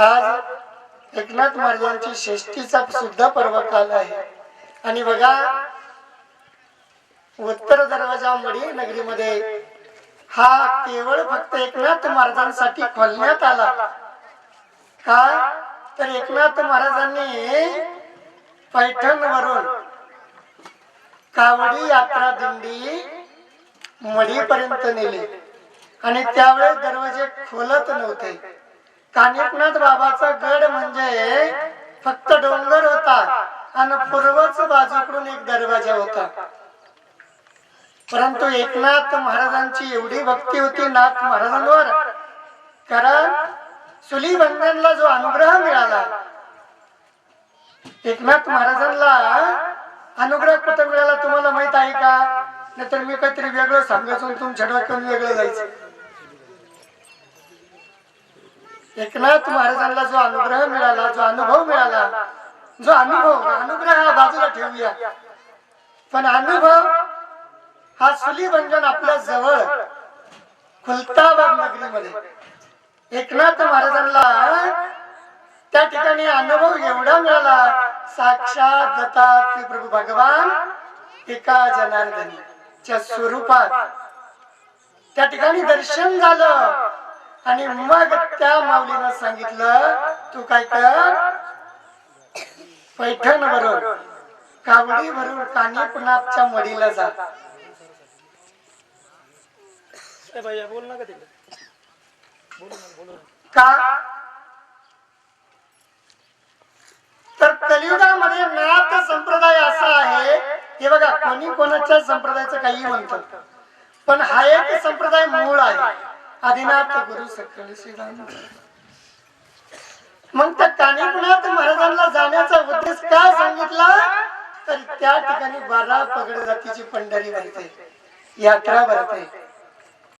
आज एकनाथ महाराजांची षष्टीचा सुद्धा पर्व काल आहे. आणि बघा उत्तर दरवाजा मडी नगरीमध्ये हा केवळ फक्त एकनाथ महाराजांसाठी खोलण्यात आला. का? तर एकनाथ महाराजांनी पैठण वरून कावडी यात्रा दिंडी मडीपर्यंत नेली. आणि त्यावेळेस दरवाजे खोलत नव्हते. कानिकनाथ बाबाचा गड म्हणजे फक्त डोंगर होता आणि पूर्वच बाजूकडून एक दरवाजा होता. परंतु एकनाथ महाराजांची एवढी भक्ती होती नाथ महाराजांवर कारण सुलीबंधनला जो अनुग्रह मिळाला एकनाथ महाराजांना अनुग्रह कुठं मिळाला तुम्हाला माहीत आहे का? नाहीतर मी काहीतरी वेगळं सांगायचो तुमच्या डोक्यातून वेगळं जायचं. एकनाथ महाराजांना जो अनुग्रह मिळाला जो अनुभव मिळाला जो अनुभव अनुग्रह हा बाजूला ठेवूया. पण अनुभव हा सुलीबंधन आपल्या जवळ खुलताबाद नगरीमध्ये. एकनाथ महाराजांना त्या ठिकाणी अनुभव एवढा मिळाला साक्षात दत्तात्रय प्रभू भगवान एका जनार्दनीच्या स्वरूपात. त्या ठिकाणी दर्शन झालं. आणि मग त्या माऊलीनं सांगितलं तू काय कर? पैठण भरून कावडी भरून कानिपनाथच्या मडीला जा का? तर कलियुगामध्ये नाथ संप्रदाय असा आहे हे बघा कोणी कोणाच्या संप्रदायाचं काही म्हणतात पण हा एक संप्रदाय मूळ आहे. आदिनाथ गुरु सकळ श्रीराम. मग त्या कानिकनाथ महाराजांना जाण्याचा उद्देश काय सांगितला? तर त्या ठिकाणी बारा पगड जातीची पंढरी भरते. यात्रा भरते.